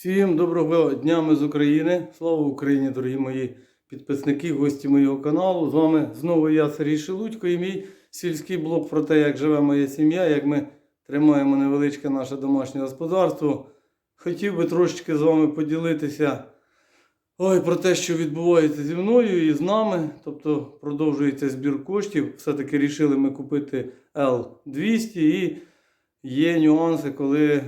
Всім доброго дня ми з України. Слава Україні, дорогі мої підписники, гості моєго каналу. З вами знову я, Сергій Шелудько, і мій сільський блог про те, як живе моя сім'я, як ми тримаємо невеличке наше домашнє господарство. Хотів би трошечки з вами поділитися ой, про те, що відбувається зі мною і з нами. Тобто продовжується збір коштів. Все-таки рішили ми купити L200 і є нюанси, коли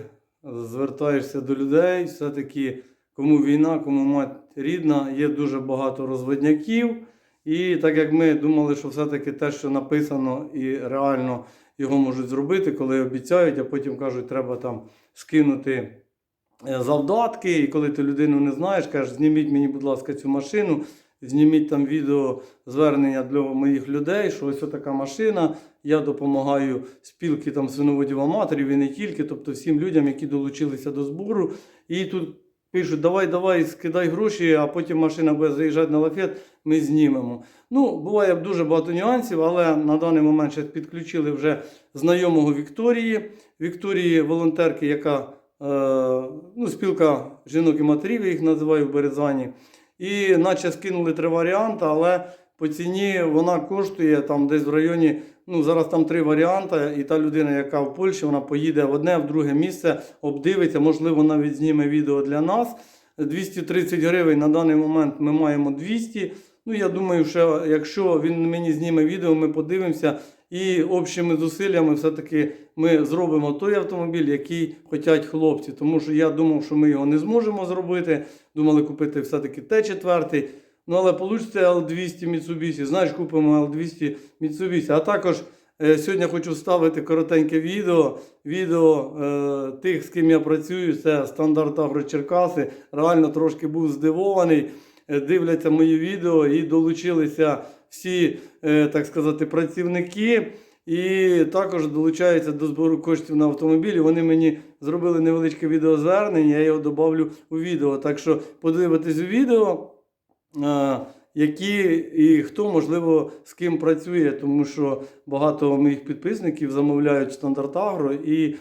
звертаєшся до людей, все-таки кому війна, кому мать рідна, є дуже багато розводняків. І так як ми думали, що все-таки те, що написано і реально його можуть зробити, коли обіцяють, а потім кажуть, треба там скинути е, завдатки. І коли ти людину не знаєш, кажеш, зніміть мені, будь ласка, цю машину, зніміть там відео звернення для моїх людей, що ось така машина. Я допомагаю спілки там свиноводів аматорів і не тільки, тобто всім людям, які долучилися до збору. І тут пишуть, давай, давай, скидай гроші, а потім машина буде заїжджати на лафет, ми знімемо. Ну, буває дуже багато нюансів, але на даний момент ще підключили вже знайомого Вікторії. Вікторії волонтерки, яка е, ну, спілка жінок і матерів, я їх називаю в Березані. І наче скинули три варіанти, але по ціні вона коштує там десь в районі. Ну, зараз там три варіанти, і та людина, яка в Польщі, вона поїде в одне, в друге місце, обдивиться, можливо, навіть зніме відео для нас. 230 гривень на даний момент ми маємо 200. Ну, я думаю, що якщо він мені зніме відео, ми подивимося і общими зусиллями все-таки ми зробимо той автомобіль, який хочуть хлопці. Тому що я думав, що ми його не зможемо зробити. Думали купити все-таки Т4. Ну, але вийде L200 Mitsubishi. Знаєш, купимо L200 Mitsubishi. А також е, сьогодні хочу вставити коротеньке відео. Відео е, тих, з ким я працюю, це стандарт Агро Черкаси. Реально трошки був здивований. Е, дивляться мої відео і долучилися всі, е, так сказати, працівники. І також долучаються до збору коштів на автомобілі. Вони мені зробили невеличке відеозвернення, я його додавлю у відео. Так що подивитесь у відео, е, які і хто, можливо, з ким працює, тому що багато моїх підписників замовляють стандарт Агро і.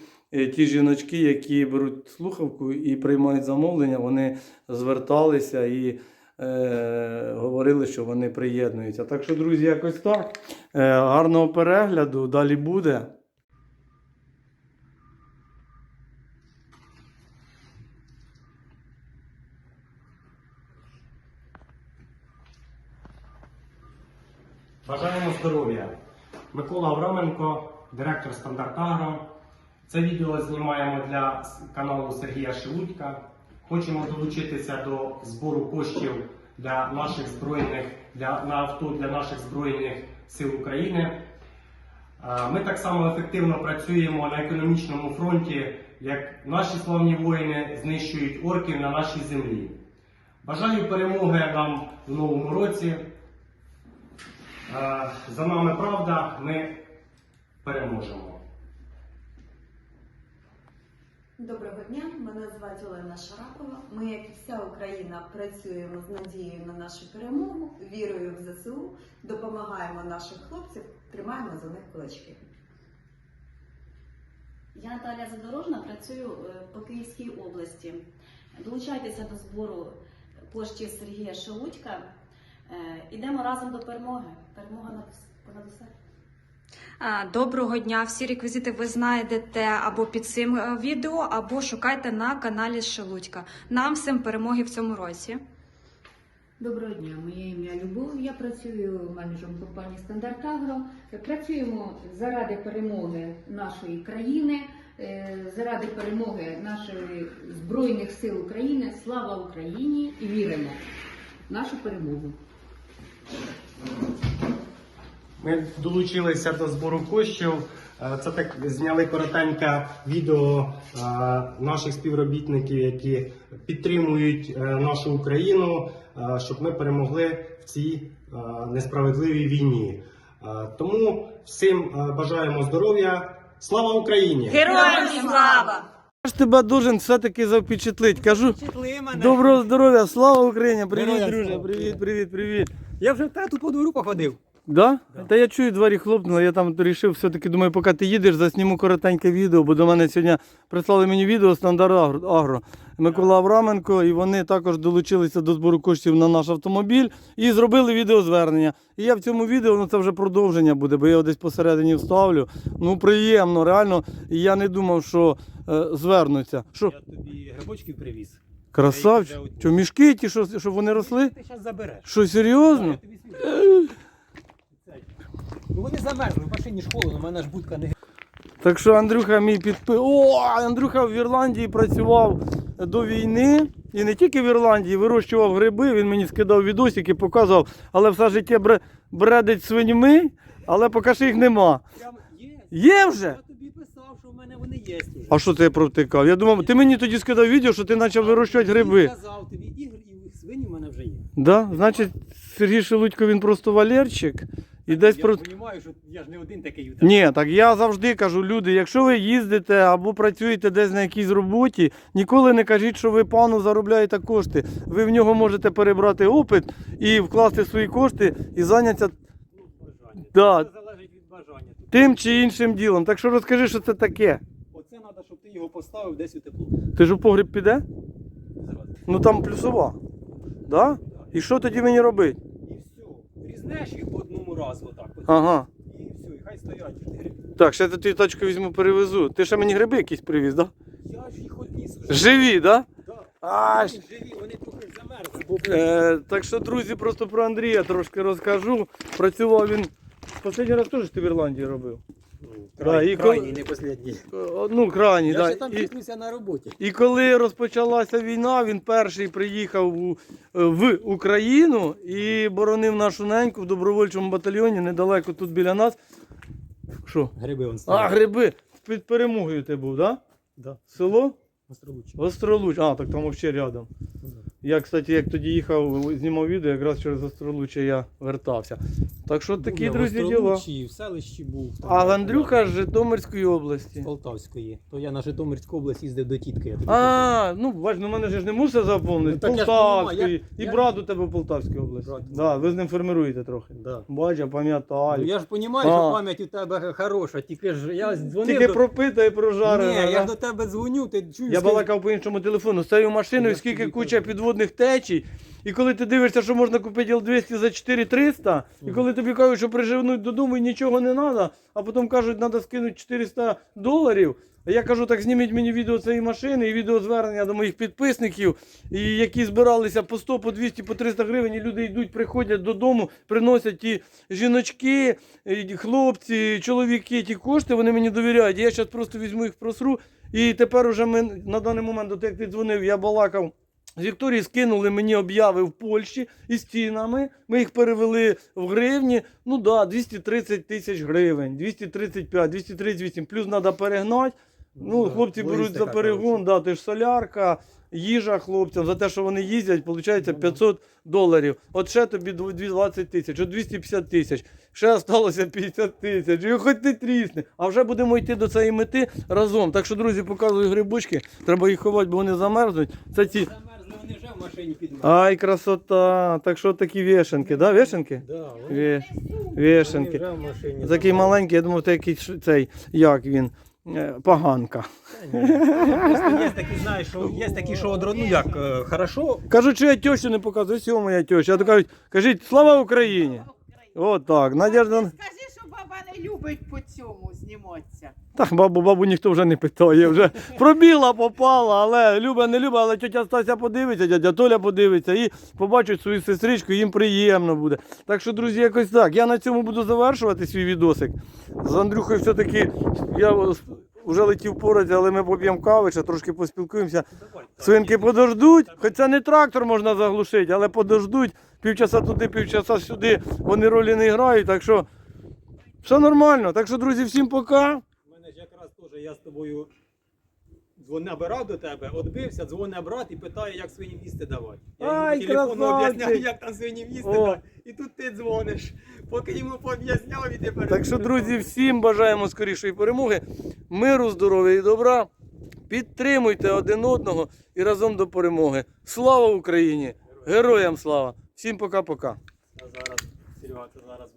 Ті жіночки, які беруть слухавку і приймають замовлення, вони зверталися і е, говорили, що вони приєднуються. Так що, друзі, якось так. Е, гарного перегляду, далі буде. Бажаємо здоров'я. Микола Авраменко, директор Стандарт Агро. Це відео знімаємо для каналу Сергія Шелудька. Хочемо долучитися до збору коштів для наших збройних для, на авто для наших збройних сил України. Ми так само ефективно працюємо на економічному фронті, як наші славні воїни знищують орків на нашій землі. Бажаю перемоги нам в новому році. За нами правда, ми переможемо. Доброго дня, мене звати Олена Шарапова. Ми, як і вся Україна, працюємо з надією на нашу перемогу, вірою в ЗСУ, допомагаємо наших хлопців, тримаємо за них кулачки. Я Наталя Задорожна, працюю е, по Київській області. Долучайтеся до збору коштів Сергія Шелудька. Е, Ідемо разом до перемоги. Перемога вс- понад усе. Доброго дня! Всі реквізити ви знайдете або під цим е, відео, або шукайте на каналі Шелудька. Нам всім перемоги в цьому році. Доброго дня, моє ім'я Любов. Я працюю менеджером компанії Стандарт Агро. Працюємо заради перемоги нашої країни, е, заради перемоги нашої збройних сил України. Слава Україні і віримо в нашу перемогу. Ми долучилися до збору коштів. Е, Це так зняли коротеньке відео е, наших співробітників, які підтримують е, нашу Україну, щоб ми перемогли в цій несправедливій війні. Тому всім бажаємо здоров'я. Слава Україні! Героям слава! Я ж тебе должен все-таки запечатлить. Кажу, доброго здоров'я, слава Україні! Привіт, друже, привіт, привіт, привіт. Я вже та тут по двору походив. Да? Да. Та я чую, двері хлопнули, я там вирішив, все-таки думаю, поки ти їдеш, засніму коротеньке відео, бо до мене сьогодні прислали мені відео Стандарт Агро, Микола Авраменко, і вони також долучилися до збору коштів на наш автомобіль і зробили відеозвернення. І я в цьому відео, ну це вже продовження буде, бо я його десь посередині вставлю. Ну приємно, реально. І я не думав, що е, звернуться. Що, Я тобі грибочків привіз. красавчик? Що, мішки ті, що, щоб вони росли? Ти зараз забереш. Що, серйозно? Я тобі. Ну вони замерзли, в машині ж холодно, у мене ж будка не Так що Андрюха мій підпи... О, Андрюха в Ірландії працював до війни. І не тільки в Ірландії, вирощував гриби, він мені скидав відосики, показував, але все життя бре- бредить свиньми, але поки що їх нема. Прям є. Є вже? Я тобі писав, що в мене вони є вже. А що ти провтикав? Я думав, ти мені тоді скидав відео, що ти почав вирощувати Я гриби. сказав тобі, ігр і свині в мене вже є. Да? Значить, Сергій Шелудько він просто валерчик. І десь я про. розумію, що я ж не один такий. тебе. Ні, так я завжди кажу, люди, якщо ви їздите або працюєте десь на якійсь роботі, ніколи не кажіть, що ви пану заробляєте кошти. Ви в нього можете перебрати опит і вкласти свої кошти і зайнятися Ну, бажання. Да. Це залежить від бажання. Тим чи іншим ділом. Так що розкажи, що це таке. Оце треба, щоб ти його поставив десь у тепло. Ти ж у погріб піде? Ну там плюсова. Да? І що тоді мені робити? І все. Різнеш їх по одному разу отак. Ага. І все, і хай стоять. гриби. Так, ще ти тачку візьму, перевезу. Ти ще мені гриби якісь привіз, да? Я ж їх одніс. Живі, да? Да. А, Вони живі, вони трохи замерзли. Бо Е, так що, друзі, просто про Андрія трошки розкажу. Працював він. Останній раз теж ти в Ірландії робив. Да, і коли- крайній, не последній. Е, Ну, крайній, Я да. ще там І, числюся на роботі. і коли розпочалася війна, він перший приїхав у, е, в Україну і боронив нашу неньку в добровольчому батальйоні недалеко тут біля нас. Що? Гриби он А, гриби. Під перемогою ти був, так? Да? Да. Село? Остролуччя. Остролуч. А, так там взагалі рядом. Я, кстати, як тоді їхав, знімав відео, якраз через Остролуччя я вертався. Так що такі, Був я в друзі, діла. В селищі був. там, А я Андрюха з Житомирської області. З Полтавської. То я на Житомирську область їздив до тітки. Я тобі А, ну бач, ну мене ж не мусив заповнити. Ну, так я ж Полтавської. понімаю, І я- брат у тебе в Полтавській області. Брат. Да, ви з ним формируєте трохи. Да. Бач, я Ну, пам'ятаю. я ж розумію, А. що пам'ять у тебе хороша, тільки ж я дзвонив. Тільки до... пропита і прожарена. Ні, да? я до тебе дзвоню, ти чуєш. Я ти- балакав по іншому телефону. З цією машиною Я скільки тобі куча кажу. Підводних течій. І коли ти дивишся, що можна купити Л200 за 4300, і коли тобі кажуть, що приживнуть додому і нічого не треба, а потім кажуть, треба скинути 400 доларів. А я кажу, так зніміть мені відео цієї машини і відеозвернення до моїх підписників, і які збиралися по 100, по 200, по 300 гривень, і люди йдуть, приходять додому, приносять ті жіночки, і хлопці, чоловіки, ті кошти, вони мені довіряють. Я зараз просто візьму їх просру. І тепер уже ми на даний момент, як ти дзвонив, я балакав. З Вікторії скинули мені обяви в Польщі із цінами. Ми їх перевели в гривні. Ну да, 230 тисяч гривень, 235, 238. Плюс треба перегнати. Ну, да, хлопці беруть за перегон, да, ти ж солярка, їжа хлопцям, за те, що вони їздять, виходить 500 доларів. От ще тобі 20 тисяч, от 250 тисяч, ще залишилося 50 тисяч. І хоч ти трісни. А вже будемо йти до цієї мети разом. Так що, друзі, показую грибочки. Треба їх ховати, бо вони замерзнуть. Це ті. Вони вже в машині під Ай, красота! Так що такі вішенки, да? Вішенки? Да, вони, Ві... Вішенки. вже в машині. Такий маленький, я думав, ш- цей, як він, е, поганка. Та ні. Просто є такі, знаєш, що є такі, що одро, ну як, е, хорошо, Кажуть, що я тещу не показую, ось його моя теща. А то кажуть, кажіть, слава Україні! От так, Надежда. Скажи, що баба не любить по цьому зніматися. Так, бабу, бабу ніхто вже не питає. Вже пробіла, попала, але люба, не люба, але тетя Стася подивиться, дядя Толя подивиться і побачить свою сестричку, їм приємно буде. Так що, друзі, якось так. Я на цьому буду завершувати свій відосик. З Андрюхою все-таки я вже летів поруч, але ми поп'ємо кави, ще трошки поспілкуємося. Свинки подождуть, хоч це не трактор можна заглушити, але подождуть. Півчаса туди, півчаса сюди. Вони ролі не грають, так що все нормально. Так що, друзі, всім пока. У мене ж якраз теж я з тобою дзвон набирав до тебе, відбився, дзвонить брат і питає, як свинім їсти давати. Я Ай, йому телефону красавчик! об'ясняю, як там свинім їсти О. І тут ти дзвониш. Поки йому пооб'ясняв і тепер. Так що, друзі, всім бажаємо скорішої перемоги, миру, здоров'я і добра. Підтримуйте один одного і разом до перемоги. Слава Україні! Героям слава! Всім пока-пока! Зараз, Серега, це зараз